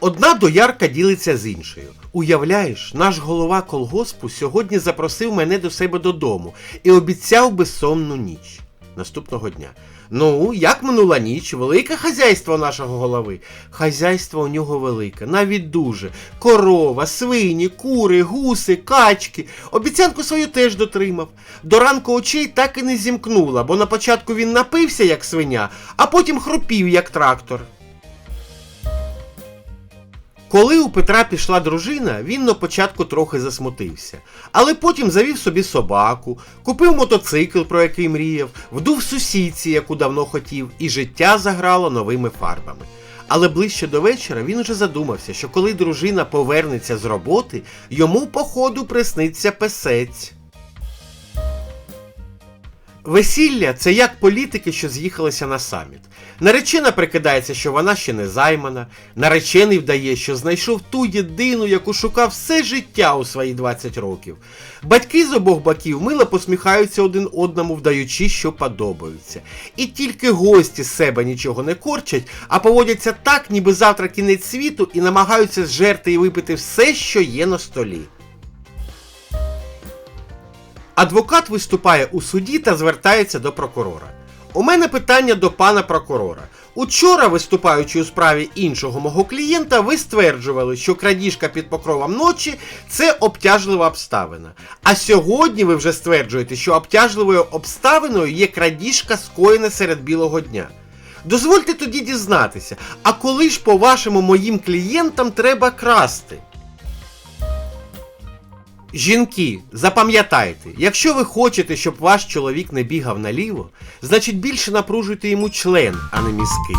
Одна доярка ділиться з іншою. Уявляєш, наш голова колгоспу сьогодні запросив мене до себе додому і обіцяв безсонну ніч. Наступного дня. Ну, як минула ніч, велике хазяйство нашого голови. Хазяйство у нього велике, навіть дуже. Корова, свині, кури, гуси, качки. Обіцянку свою теж дотримав. До ранку очей так і не зімкнула, бо на початку він напився, як свиня, а потім хропів, як трактор. Коли у Петра пішла дружина, він на початку трохи засмутився, але потім завів собі собаку, купив мотоцикл, про який мріяв, вдув сусідці, яку давно хотів, і життя заграло новими фарбами. Але ближче до вечора він уже задумався, що коли дружина повернеться з роботи, йому походу присниться песець. Весілля це як політики, що з'їхалися на саміт. Наречена прикидається, що вона ще не займана. Наречений вдає, що знайшов ту єдину, яку шукав все життя у свої 20 років. Батьки з обох боків мило посміхаються один одному, вдаючи, що подобаються. І тільки гості з себе нічого не корчать, а поводяться так, ніби завтра кінець світу, і намагаються зжерти і випити все, що є на столі. Адвокат виступає у суді та звертається до прокурора. У мене питання до пана прокурора. Учора, виступаючи у справі іншого мого клієнта, ви стверджували, що крадіжка під покровом ночі це обтяжлива обставина. А сьогодні ви вже стверджуєте, що обтяжливою обставиною є крадіжка, скоєна серед білого дня. Дозвольте тоді дізнатися, а коли ж, по-вашому, моїм клієнтам треба красти? Жінки, запам'ятайте, якщо ви хочете, щоб ваш чоловік не бігав наліво, значить більше напружуйте йому член, а не мізки.